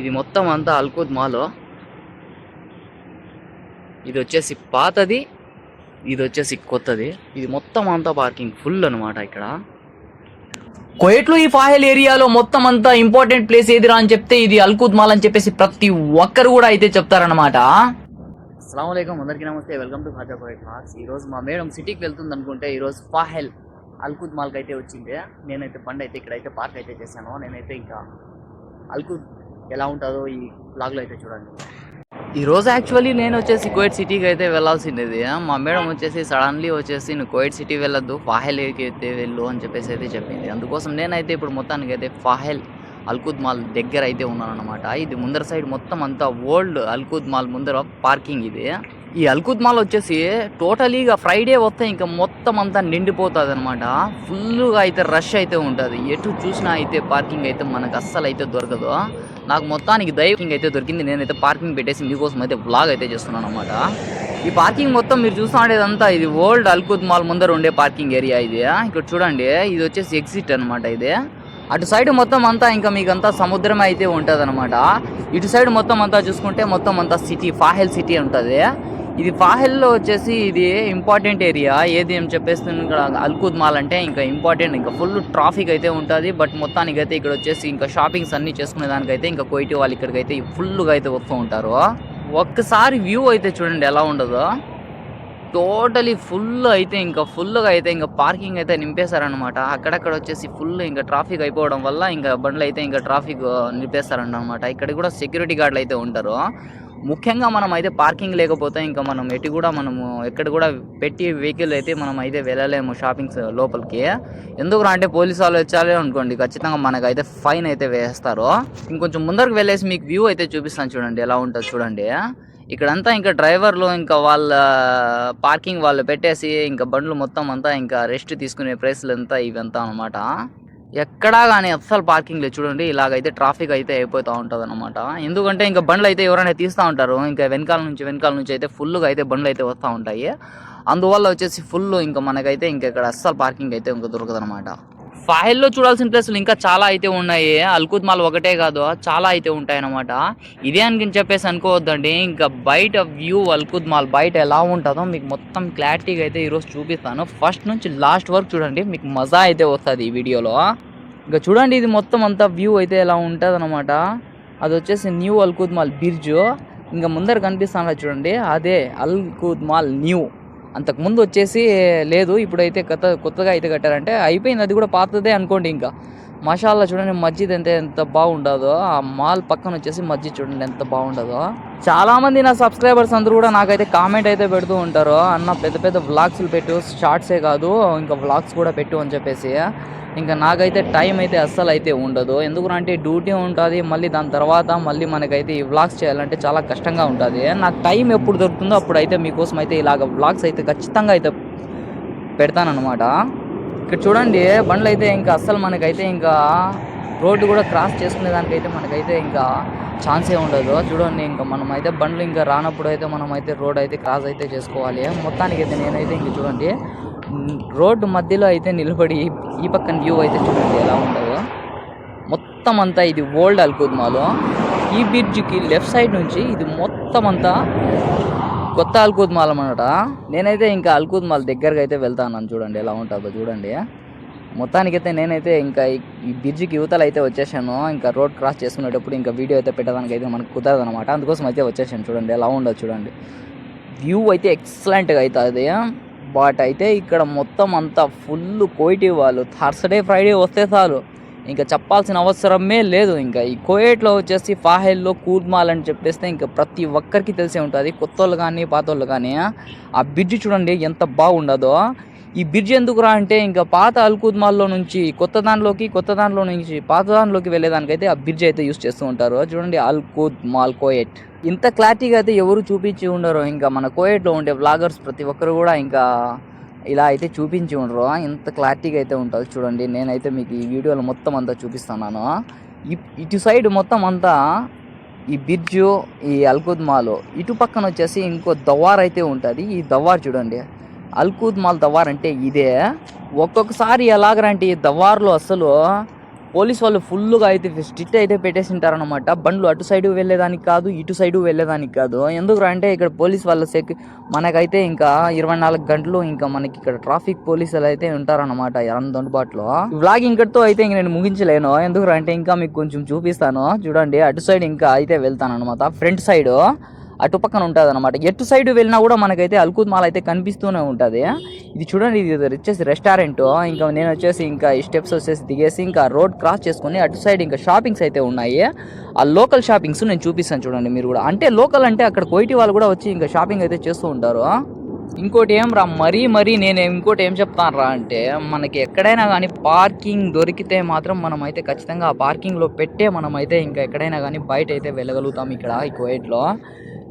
ఇది మొత్తం అంతా అల్కూద్ మాలో. ఇది వచ్చేసి పాతది ఇది వచ్చేసి కొత్తది. ఇది మొత్తం అంతా పార్కింగ్ ఫుల్ అనమాట ఇక్కడ. కోయట్లో ఈ ఫాహెల్ ఏరియాలో మొత్తం అంతా ఇంపార్టెంట్ ప్లేస్ ఏదిరా అని చెప్తే ఇది అల్కూద్ మాల్ అని చెప్పేసి ప్రతి ఒక్కరు కూడా అయితే చెప్తారనమాట అస్సలం అందరికీ నమస్తే వెల్కమ్ టు ఖాజా కోయట్ ఈ రోజు మా మేడం సిటీకి వెళ్తుంది అనుకుంటే ఈ రోజు ఫాహెల్ అల్కూద్ మాల్కి అయితే వచ్చింది. నేనైతే బండి అయితే ఇక్కడైతే పార్క్ అయితే చేశాను. నేనైతే ఇంకా అల్కూద్ ఎలా ఉంటుందో ఈ బ్లాగ్లో అయితే చూడండి. ఈ రోజు యాక్చువల్లీ నేను వచ్చేసి కోయిట్ సిటీకి అయితే వెళ్ళాల్సిండేది. మా మేడం వచ్చేసి సడన్లీ వచ్చేసి నువ్వు కోయిట్ సిటీ వెళ్ళొద్దు ఫాహెల్కి అయితే వెళ్ళు అని చెప్పేసి అయితే చెప్పింది. అందుకోసం నేనైతే ఇప్పుడు మొత్తానికి అయితే ఫాహెల్ అల్కుద్ మాల్ దగ్గర అయితే ఉన్నాను అనమాట ఇది ముందర సైడ్ మొత్తం అంతా ఓల్డ్ అల్కుద్ మాల్ ముందర పార్కింగ్ ఇది. ఈ అల్కుత్ మాల్ వచ్చేసి టోటలీగా ఫ్రైడే వస్తే ఇంకా మొత్తం అంతా నిండిపోతుంది అనమాట ఫుల్గా అయితే రష్ అయితే ఉంటుంది. ఎటు చూసినా అయితే పార్కింగ్ అయితే మనకు అస్సలు అయితే దొరకదు. నాకు మొత్తానికి దైవింగ్ అయితే దొరికింది. నేనైతే పార్కింగ్ పెట్టేసి మీకోసం అయితే బ్లాగ్ అయితే చేస్తున్నాను అనమాట ఈ పార్కింగ్ మొత్తం మీరు చూస్తూ ఉండేదంతా ఇది ఓల్డ్ అల్కుత్ మాల్ ముందర ఉండే పార్కింగ్ ఏరియా ఇది. ఇక్కడ చూడండి ఇది వచ్చేసి ఎగ్జిట్ అనమాట ఇది. అటు సైడ్ మొత్తం అంతా ఇంకా మీకు అంతా సముద్రం అయితే ఉంటుంది అనమాట ఇటు సైడ్ మొత్తం అంతా చూసుకుంటే మొత్తం అంతా సిటీ ఫాహెల్ సిటీ ఉంటుంది. ఇది ఫాహెల్లో వచ్చేసి ఇది ఇంపార్టెంట్ ఏరియా. ఏది ఏం చెప్పేస్తుంది ఇక్కడ అల్కూద్ మాల్ అంటే ఇంకా ఇంపార్టెంట్ ఇంకా ఫుల్ ట్రాఫిక్ అయితే ఉంటుంది. బట్ మొత్తానికి అయితే ఇక్కడ వచ్చేసి ఇంకా షాపింగ్స్ అన్ని చేసుకునే దానికైతే ఇంకా కోయిటి వాళ్ళు ఇక్కడికైతే ఫుల్గా అయితే వస్తూ ఉంటారు. ఒక్కసారి వ్యూ అయితే చూడండి ఎలా ఉండదో. టోటలీ ఫుల్ అయితే ఇంకా ఫుల్గా అయితే ఇంకా పార్కింగ్ అయితే నింపేశారనమాట అక్కడక్కడ వచ్చేసి ఫుల్ ఇంకా ట్రాఫిక్ అయిపోవడం వల్ల ఇంకా బండ్లు అయితే ఇంకా ట్రాఫిక్ నింపేస్తారనమాట ఇక్కడ కూడా సెక్యూరిటీ గార్డులు అయితే ఉంటారు. ముఖ్యంగా మనం అయితే పార్కింగ్ లేకపోతే ఇంకా మనం ఎటు కూడా మనము ఎక్కడ కూడా పెట్టి వెహికల్ అయితే మనం అయితే వెళ్ళలేము షాపింగ్స్ లోపలికి. ఎందుకు అంటే పోలీసు వాళ్ళు వచ్చాలి అనుకోండి ఖచ్చితంగా మనకైతే ఫైన్ అయితే వేస్తారు. ఇంకొంచెం ముందరకు వెళ్ళేసి మీకు వ్యూ అయితే చూపిస్తాను చూడండి ఎలా ఉంటుంది చూడండి. ఇక్కడంతా ఇంకా డ్రైవర్లు ఇంకా వాళ్ళ పార్కింగ్ వాళ్ళు పెట్టేసి ఇంకా బండ్లు మొత్తం అంతా ఇంకా రెస్ట్ తీసుకునే ప్లేస్లు అంతా ఇవంతా అనమాట ఎక్కడా కానీ అస్సలు పార్కింగ్ లేదు. చూడండి ఇలాగైతే ట్రాఫిక్ అయితే అయిపోతూ ఉంటుంది అనమాట ఎందుకంటే ఇంకా బండ్లు అయితే ఎవరైనా తీస్తూ ఉంటారు. ఇంకా వెనకాల నుంచి వెనకాల నుంచి అయితే ఫుల్గా అయితే బండ్లు అయితే వస్తూ ఉంటాయి. అందువల్ల వచ్చేసి ఫుల్ ఇంకా మనకైతే ఇంకా ఇక్కడ అస్సలు పార్కింగ్ అయితే ఇంకా దొరకదు అనమాట చూడాల్సిన ప్లేసులు ఇంకా చాలా అయితే ఉన్నాయి. అల్కుత్ మాల్ ఒకటే కాదు చాలా అయితే ఉంటాయనమాట ఇదే అని చెప్పేసి అనుకోవద్దండి. ఇంకా బయట వ్యూ అల్కుత్ మాల్ బయట ఎలా ఉంటుందో మీకు మొత్తం క్లారిటీగా అయితే ఈరోజు చూపిస్తాను. ఫస్ట్ నుంచి లాస్ట్ వరకు చూడండి మీకు మజా అయితే వస్తుంది ఈ వీడియోలో. ఇంకా చూడండి ఇది మొత్తం అంతా వ్యూ అయితే ఎలా ఉంటుంది అనమాట అది వచ్చేసి న్యూ అల్కుత్ మాల్ బ్రిడ్జ్ ఇంకా ముందర కనిపిస్తాను చూడండి అదే అల్కుత్ మాల్ న్యూ. అంతకుముందు వచ్చేసి లేదు ఇప్పుడైతే కొత్త కొత్తగా అయితే కట్టారంటే అయిపోయింది అది కూడా పాతదే అనుకోండి ఇంకా. మషాలా చూడండి మస్జిద్ ఎంత ఎంత బాగుండదో ఆ మాల్ పక్కన వచ్చేసి మస్జిద్ చూడండి ఎంత బాగుండదో. చాలామంది నా సబ్స్క్రైబర్స్ అందరూ కూడా నాకైతే కామెంట్ అయితే పెడుతూ ఉంటారు అన్న పెద్ద పెద్ద వ్లాగ్స్లు పెట్టు షార్ట్సే కాదు ఇంకా వ్లాగ్స్ కూడా పెట్టు అని చెప్పేసి. ఇంకా నాకైతే టైం అయితే అస్సలు అయితే ఉండదు. ఎందుకంటే డ్యూటీ ఉంటుంది మళ్ళీ దాని తర్వాత మళ్ళీ మనకైతే ఈ వ్లాగ్స్ చేయాలంటే చాలా కష్టంగా ఉంటుంది. నాకు టైం ఎప్పుడు దొరుకుతుందో అప్పుడు అయితే మీకోసం అయితే ఇలాగ వ్లాగ్స్ అయితే ఖచ్చితంగా అయితే పెడతానమాట ఇక్కడ చూడండి బండ్లు అయితే ఇంకా అస్సలు మనకైతే ఇంకా రోడ్డు కూడా క్రాస్ చేసుకునే దానికైతే మనకైతే ఇంకా ఛాన్సే ఉండదు. చూడండి ఇంకా మనం అయితే బండ్లు ఇంకా రానప్పుడు అయితే మనం అయితే రోడ్ అయితే క్రాస్ అయితే చేసుకోవాలి. మొత్తానికి అయితే నేనైతే ఇంక చూడండి రోడ్డు మధ్యలో అయితే నిలబడి ఈ పక్కన వ్యూ అయితే చూడండి ఎలా ఉంటుందో మొత్తం అంతా ఇది ఓల్డ్ అల్కుద్మాలో ఈ బ్రిడ్జ్కి లెఫ్ట్ సైడ్ నుంచి ఇది మొత్తం అంతా కొత్త అల్కుద్మాలం అనమాట నేనైతే ఇంకా అల్కూద్ మాల్ దగ్గరకు అయితే వెళ్తాను చూడండి ఎలా ఉంటుందో చూడండి. మొత్తానికైతే నేనైతే ఇంకా ఈ- బ్రిడ్జ్కి యువతలు అయితే వచ్చేసాను. ఇంకా రోడ్ క్రాస్ చేసుకునేటప్పుడు ఇంకా వీడియో అయితే పెట్టడానికి అయితే మనకు కుదరదు అనమాట అందుకోసం అయితే వచ్చేసాను చూడండి ఎలా ఉండదు చూడండి. వ్యూ అయితే ఎక్సలెంట్గా అవుతుంది బట్ అయితే ఇక్కడ మొత్తం అంతా ఫుల్ కోయిటి వాళ్ళు. థర్స్డే ఫ్రైడే వస్తే చాలు. ఇంకా చెప్పాల్సిన అవసరమే లేదు. ఇంకా ఈ కోయేట్లో వచ్చేసి ఫాహెల్లో కూర్మాల్ అని చెప్పేస్తే ఇంకా ప్రతి ఒక్కరికి తెలిసే ఉంటుంది. కొత్త వాళ్ళు కానీ పాత వాళ్ళు కానీ ఆ బ్రిడ్జ్ చూడండి ఎంత బాగుండదో. ఈ బ్రిడ్జ్ ఎందుకురా అంటే ఇంకా పాత అల్కూద్ మాల్లో నుంచి కొత్త దానిలోకి కొత్త దానిలో నుంచి పాత దానిలోకి వెళ్ళేదానికైతే ఆ బ్రిడ్జ్ అయితే యూస్ చేస్తూ ఉంటారు. చూడండి అల్కూద్ మాల్ కోయెట్. ఇంత క్లారిటీగా అయితే ఎవరు చూపించి ఉండరు. ఇంకా మన కోయట్లో ఉండే వ్లాగర్స్ ప్రతి ఒక్కరు కూడా ఇంకా ఇలా అయితే చూపించి ఉండరు. ఇంత క్లారిటీగా అయితే ఉంటుంది చూడండి. నేనైతే మీకు ఈ వీడియోలో మొత్తం అంతా చూపిస్తున్నాను. ఇ- ఇటు సైడ్ మొత్తం అంతా ఈ బ్రిడ్జ్ ఈ అల్కుద్మాలు ఇటు పక్కన వచ్చేసి ఇంకో దవార్ అయితే ఉంటుంది. ఈ దవార్ చూడండి. అల్కూద్ మాల్ దవార్ అంటే ఇదే. ఒక్కొక్కసారి ఎలాగరంటే ఈ దవార్లో అసలు పోలీస్ వాళ్ళు ఫుల్గా అయితే స్ట్రిక్ట్ అయితే పెట్టేసి ఉంటారనమాట బండ్లు అటు సైడ్ వెళ్ళేదానికి కాదు ఇటు సైడ్ వెళ్ళేదానికి కాదు. ఎందుకు అంటే ఇక్కడ పోలీస్ వాళ్ళ సెక్ మనకైతే ఇంకా ఇరవై నాలుగు గంటలు ఇంకా మనకి ఇక్కడ ట్రాఫిక్ పోలీసులు అయితే ఉంటారన్నమాట అందుబాటులో వ్లాగ్ ఇంకటితో అయితే ఇంక నేను ముగించలేను. ఎందుకు అంటే ఇంకా మీకు కొంచెం చూపిస్తాను. చూడండి అటు సైడ్ ఇంకా అయితే వెళ్తాను అనమాట ఫ్రంట్ సైడ్ అటు పక్కన ఉంటుంది అనమాట ఎటు సైడ్ వెళ్ళినా కూడా మనకైతే అల్కూత్ మాల్ అయితే కనిపిస్తూనే ఉంటుంది. ఇది చూడండి ఇది వచ్చేసి రెస్టారెంట్ ఇంకా నేను వచ్చేసి ఇంకా ఈ స్టెప్స్ వచ్చేసి దిగేసి ఇంకా రోడ్ క్రాస్ చేసుకొని అటు సైడ్ ఇంకా షాపింగ్స్ అయితే ఉన్నాయి. ఆ లోకల్ షాపింగ్స్ నేను చూపిస్తాను చూడండి మీరు కూడా. అంటే లోకల్ అంటే అక్కడ కోయిటి వాళ్ళు కూడా వచ్చి ఇంకా షాపింగ్ అయితే చేస్తూ ఉంటారు. ఇంకోటి ఏం రా మరీ మరీ నేను ఇంకోటి ఏం చెప్తాను రా అంటే మనకి ఎక్కడైనా కానీ పార్కింగ్ దొరికితే మాత్రం మనం అయితే ఖచ్చితంగా ఆ పార్కింగ్లో పెట్టే మనం అయితే ఇంకా ఎక్కడైనా కానీ బయట అయితే వెళ్ళగలుగుతాం ఇక్కడ ఈ కోయిట్లో.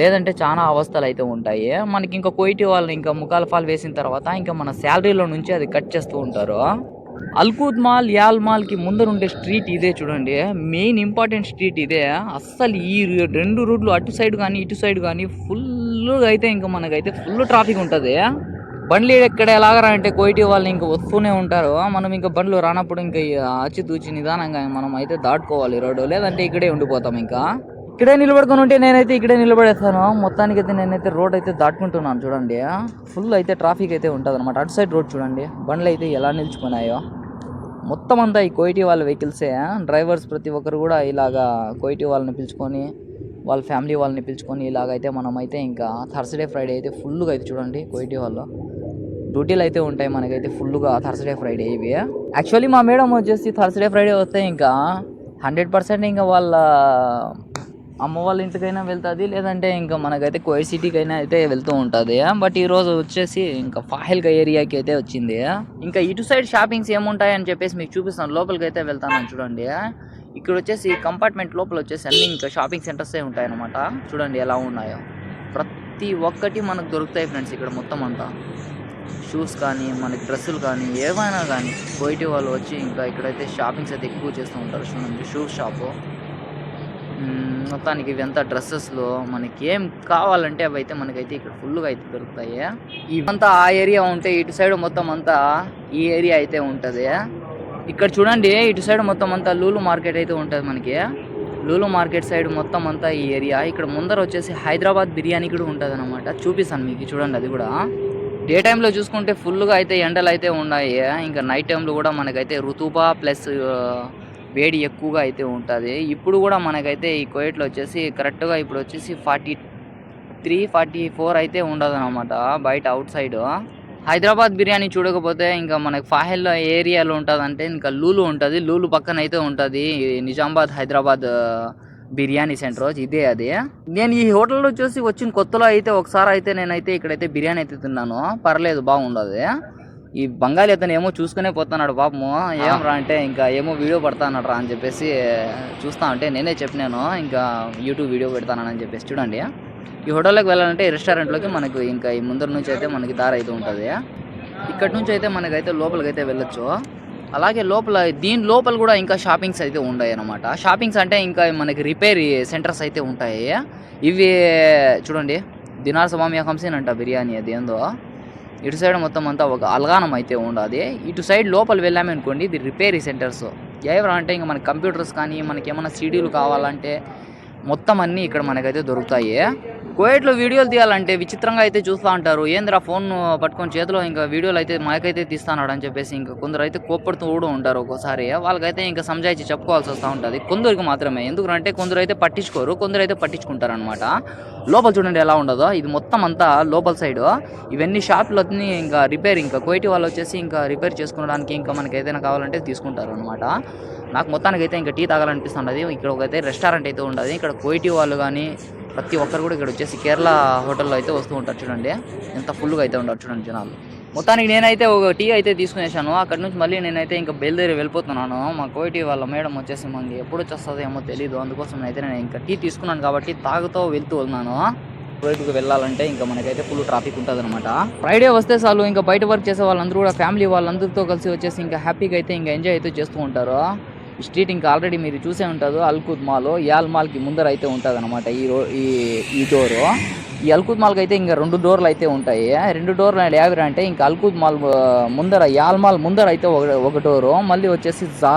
లేదంటే చాలా అవస్థలు అయితే ఉంటాయి. మనకి ఇంకా కోయిటి వాళ్ళని ఇంకా ముఖాల ఫాల్ వేసిన తర్వాత ఇంకా మన శాలరీలో నుంచి అది కట్ చేస్తూ ఉంటారు. అల్కూద్ మాల్ యాల్ మాల్కి ముందర ఉండే స్ట్రీట్ ఇదే చూడండి. మెయిన్ ఇంపార్టెంట్ స్ట్రీట్ ఇదే. అస్సలు ఈ రెండు రూట్లు అటు సైడ్ కానీ ఇటు సైడ్ కానీ ఫుల్గా అయితే ఇంకా మనకైతే ఫుల్ ట్రాఫిక్ ఉంటుంది. బండ్లు ఎక్కడ ఎలాగరా అంటే కోయిటి వాళ్ళు ఇంకా వస్తూనే ఉంటారు. మనం ఇంకా బండ్లు రానప్పుడు ఇంకా ఆచితూచి నిదానంగా మనం అయితే దాటుకోవాలి రోడ్డు. లేదంటే ఇక్కడే ఉండిపోతాం ఇంకా. ఇక్కడే నిలబడుకొని ఉంటే నేనైతే ఇక్కడే నిలబడేస్తాను. మొత్తానికి అయితే నేనైతే రోడ్ అయితే దాటుకుంటున్నాను చూడండి. ఫుల్ అయితే ట్రాఫిక్ అయితే ఉంటుంది అనమాట అటు సైడ్ రోడ్ చూడండి. బండ్లు అయితే ఎలా నిలిచిపోయినాయో మొత్తం అంతా ఈ కోయిటీ వాళ్ళ వెహికల్సే డ్రైవర్స్ ప్రతి ఒక్కరు కూడా ఇలాగా కోయిటి వాళ్ళని పిలుచుకొని వాళ్ళ ఫ్యామిలీ వాళ్ళని పిలుచుకొని ఇలాగైతే మనం అయితే ఇంకా థర్స్డే ఫ్రైడే అయితే ఫుల్గా అయితే చూడండి కోయిటీ వాళ్ళు. డ్యూటీలు అయితే ఉంటాయి మనకైతే ఫుల్గా థర్స్డే ఫ్రైడే ఇవి. యాక్చువల్లీ మా మేడం వచ్చేసి థర్స్డే ఫ్రైడే వస్తే ఇంకా హండ్రెడ్ పర్సెంట్ ఇంకా వాళ్ళ అమ్మ వాళ్ళ ఇంటికైనా వెళ్తుంది లేదంటే ఇంకా మనకైతే కోయి సిటీకైనా అయితే వెళ్తూ ఉంటుంది. బట్ ఈరోజు వచ్చేసి ఇంకా ఫాహిల్గా ఏరియాకి అయితే వచ్చింది. ఇంకా ఇటు సైడ్ షాపింగ్స్ ఏముంటాయి అని చెప్పేసి మీకు చూపిస్తాను. లోపలికి అయితే వెళ్తాను చూడండి. ఇక్కడ వచ్చేసి కంపార్ట్మెంట్ లోపల వచ్చేసి అన్ని ఇంకా షాపింగ్ సెంటర్సే ఉంటాయి అనమాట చూడండి ఎలా ఉన్నాయో. ప్రతి ఒక్కటి మనకు దొరుకుతాయి ఫ్రెండ్స్ ఇక్కడ మొత్తం అంతా. షూస్ కానీ మనకి డ్రెస్సులు కానీ ఏవైనా కానీ కోయిటి వాళ్ళు వచ్చి ఇంకా ఇక్కడైతే షాపింగ్స్ అయితే ఎక్కువ చేస్తూ ఉంటారు. చూడండి షూస్ షాపు మొత్తానికి ఇవంతా డ్రెస్సెస్లో మనకి ఏం కావాలంటే అవి అయితే మనకైతే ఇక్కడ ఫుల్గా అయితే దొరుకుతాయి. ఇవంతా ఆ ఏరియా ఉంటే ఇటు సైడ్ మొత్తం అంతా ఈ ఏరియా అయితే ఉంటుంది. ఇక్కడ చూడండి ఇటు సైడ్ మొత్తం అంతా లూలు మార్కెట్ అయితే ఉంటుంది మనకి. లూలు మార్కెట్ సైడ్ మొత్తం అంతా ఈ ఏరియా. ఇక్కడ ముందర వచ్చేసి హైదరాబాద్ బిర్యానీ కూడా ఉంటుంది అనమాట చూపిస్తాను మీకు చూడండి అది కూడా. డే టైంలో చూసుకుంటే ఫుల్గా అయితే ఎండలు అయితే ఉన్నాయి. ఇంకా నైట్ టైంలో కూడా మనకైతే రుతుబా ప్లస్ వేడి ఎక్కువగా అయితే ఉంటుంది. ఇప్పుడు కూడా మనకైతే ఈ కోయట్లో వచ్చేసి కరెక్ట్గా ఇప్పుడు వచ్చేసి ఫార్టీ త్రీ ఫార్టీ ఫోర్ అయితే ఉండదు అనమాట బయట అవుట్ సైడ్. హైదరాబాద్ బిర్యానీ చూడకపోతే ఇంకా మనకి ఫాహెల్ ఏరియాలో ఉంటుంది అంటే ఇంకా లూలు ఉంటుంది. లూలు పక్కన అయితే ఉంటుంది. నిజామాబాద్ హైదరాబాద్ బిర్యానీ సెంటర్ ఇదే అది. నేను ఈ హోటల్లో వచ్చేసి వచ్చిన కొత్తలో అయితే ఒకసారి అయితే నేనైతే ఇక్కడైతే బిర్యానీ అయితే తిన్నాను. పర్లేదు బాగుండదు. ఈ బంగాళీ అతను ఏమో చూసుకునే పోతున్నాడు పాపము ఏం రా అంటే ఇంకా ఏమో వీడియో పడతానట రా అని చెప్పేసి చూస్తా అంటే నేనే చెప్పినాను. ఇంకా యూట్యూబ్ వీడియో పెడతానని చెప్పేసి చూడండి. ఈ హోటల్లోకి వెళ్ళాలంటే ఈ రెస్టారెంట్లోకి మనకు ఇంకా ఈ ముందర నుంచి అయితే మనకి దారి అయితే ఉంటుంది. ఇక్కడ నుంచి అయితే మనకైతే లోపలికి అయితే వెళ్ళొచ్చు. అలాగే లోపల దీని లోపల కూడా ఇంకా షాపింగ్స్ అయితే ఉన్నాయి అనమాట షాపింగ్స్ అంటే ఇంకా మనకి రిపేర్ సెంటర్స్ అయితే ఉంటాయి. ఇవి చూడండి. దినార్ సమామియా కంసీన్ అంట బిర్యానీ అది ఏందో. ఇటు సైడ్ మొత్తం అంతా ఒక అలగానం అయితే ఉండదు. ఇటు సైడ్ లోపల వెళ్ళామనుకోండి ఇది రిపేరీ సెంటర్స్. ఎవరు అంటే ఇంకా మనకి కంప్యూటర్స్ కానీ మనకి ఏమైనా సీడీలు కావాలంటే మొత్తం అన్నీ ఇక్కడ మనకైతే దొరుకుతాయి. కోయట్లో వీడియోలు తీయాలంటే విచిత్రంగా అయితే చూస్తూ ఉంటారు. ఏందిరా ఫోన్ పట్టుకొని చేతిలో ఇంకా వీడియోలు అయితే మాకైతే తీస్తానాడు అని చెప్పేసి ఇంకా కొందరు అయితే కోప్పడుతూ కూడా ఉంటారు ఒక్కోసారి. వాళ్ళకైతే ఇంకా సంజాయిచి చెప్పుకోవాల్సి వస్తూ ఉంటుంది. కొందరికి మాత్రమే. ఎందుకంటే కొందరు అయితే పట్టించుకోరు కొందరు అయితే పట్టించుకుంటారు అనమాట లోపల చూడండి ఎలా ఉండదో. ఇది మొత్తం అంతా లోపల సైడ్ ఇవన్నీ షాపులన్నీ ఇంకా రిపేర్ ఇంకా కోయిటి వాళ్ళు వచ్చేసి ఇంకా రిపేర్ చేసుకోవడానికి ఇంకా మనకి ఏదైనా కావాలంటే తీసుకుంటారు అనమాట నాకు మొత్తానికి అయితే ఇంకా టీ తాగాలనిపిస్తుంటుంది ఇక్కడ ఒకైతే రెస్టారెంట్ అయితే ఉండదు. ఇక్కడ కోయిటి వాళ్ళు కానీ ప్రతి ఒక్కరు కూడా ఇక్కడ వచ్చేసి కేరళ హోటల్లో అయితే వస్తూ ఉంటారు చూడండి. ఎంత ఫుల్గా అయితే ఉంటారు చూడండి జనాలు. మొత్తానికి నేనైతే ఒక టీ అయితే తీసుకునేసాను. అక్కడ నుంచి మళ్ళీ నేనైతే ఇంకా బయలుదేరి వెళ్ళిపోతున్నాను. మా కోటి వాళ్ళ మేడం వచ్చేసి మనకి ఎప్పుడు వచ్చేస్తుందో ఏమో తెలియదు అందుకోసం అయితే నేను ఇంకా టీ తీసుకున్నాను కాబట్టి తాగుతూ వెళ్తూ ఉన్నాను. బయటకు వెళ్ళాలంటే ఇంకా మనకైతే ఫుల్ ట్రాఫిక్ ఉంటుంది అనమాట ఫ్రైడే వస్తే చాలు. ఇంకా బయట వర్క్ చేసే వాళ్ళందరూ కూడా ఫ్యామిలీ వాళ్ళందరితో కలిసి వచ్చేసి ఇంకా హ్యాపీగా అయితే ఇంకా ఎంజాయ్ అయితే చేస్తూ ఉంటారు. స్ట్రీట్ ఇంకా ఆల్రెడీ మీరు చూసే ఉంటారు అల్కుద్ మాల్. యాల్ మాల్కి ముందర అయితే ఉంటుంది అనమాట ఈ రో ఈ ఈ డోరు. ఈ అల్కుద్ మాల్కి అయితే ఇంకా రెండు డోర్లు అయితే ఉంటాయి. రెండు డోర్లు యాభై అంటే ఇంకా అల్కుద్ మాల్ ముందర యాల్ మాల్ ముందర అయితే ఒక ఒక డోరు. మళ్ళీ వచ్చేసి జా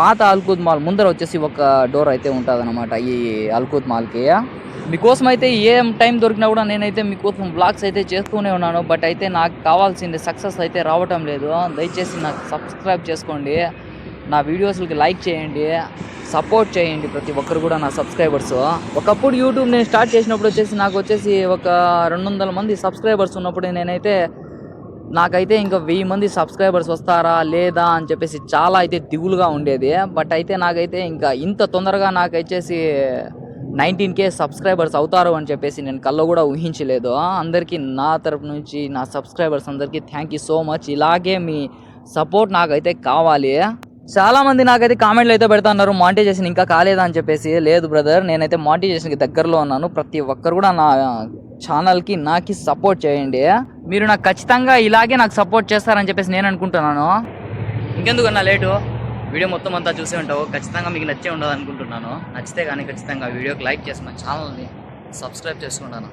పాత అల్కుద్ మాల్ ముందర వచ్చేసి ఒక డోర్ అయితే ఉంటుంది అనమాట ఈ అల్కుద్ మాల్కి. మీకోసం అయితే ఏం టైం దొరికినా కూడా నేనైతే మీకోసం బ్లాగ్స్ అయితే చేస్తూనే ఉన్నాను. బట్ అయితే నాకు కావాల్సింది సక్సెస్ అయితే రావటం లేదు. దయచేసి నాకు సబ్స్క్రైబ్ చేసుకోండి. నా వీడియోస్కి లైక్ చేయండి సపోర్ట్ చేయండి ప్రతి ఒక్కరు కూడా నా సబ్స్క్రైబర్స్. ఒకప్పుడు యూట్యూబ్ నేను స్టార్ట్ చేసినప్పుడు వచ్చేసి నాకు వచ్చేసి ఒక రెండు వందల మంది సబ్స్క్రైబర్స్ ఉన్నప్పుడు నేనైతే నాకైతే ఇంకా వెయ్యి మంది సబ్స్క్రైబర్స్ వస్తారా లేదా అని చెప్పేసి చాలా అయితే దిగులుగా ఉండేది. బట్ అయితే నాకైతే ఇంకా ఇంత తొందరగా నాకు వచ్చేసి నైన్టీన్ కే సబ్స్క్రైబర్స్ అవుతారు అని చెప్పేసి నేను కల్లో కూడా ఊహించలేదు. అందరికీ నా తరపు నుంచి నా సబ్స్క్రైబర్స్ అందరికీ థ్యాంక్ యూ సో మచ్ ఇలాగే మీ సపోర్ట్ నాకైతే కావాలి. చాలా మంది నాకైతే కామెంట్లు అయితే పెడుతున్నారు మాంటిజేషన్ ఇంకా కాలేదా? అని చెప్పేసి. లేదు బ్రదర్ నేనైతే మాంటిజేషన్కి దగ్గరలో ఉన్నాను. ప్రతి ఒక్కరు కూడా నా ఛానల్కి నాకు సపోర్ట్ చేయండి. మీరు నాకు ఖచ్చితంగా ఇలాగే నాకు సపోర్ట్ చేస్తారని చెప్పేసి నేను అనుకుంటున్నాను. ఇంకెందుకన్నా లేటు? వీడియో మొత్తం అంతా చూసే ఉంటావు. ఖచ్చితంగా మీకు నచ్చే ఉండదు అనుకుంటున్నాను. నచ్చితే కానీ ఖచ్చితంగా వీడియోకి లైక్ చేసి మన ఛానల్ని సబ్స్క్రైబ్ చేసుకుంటాను.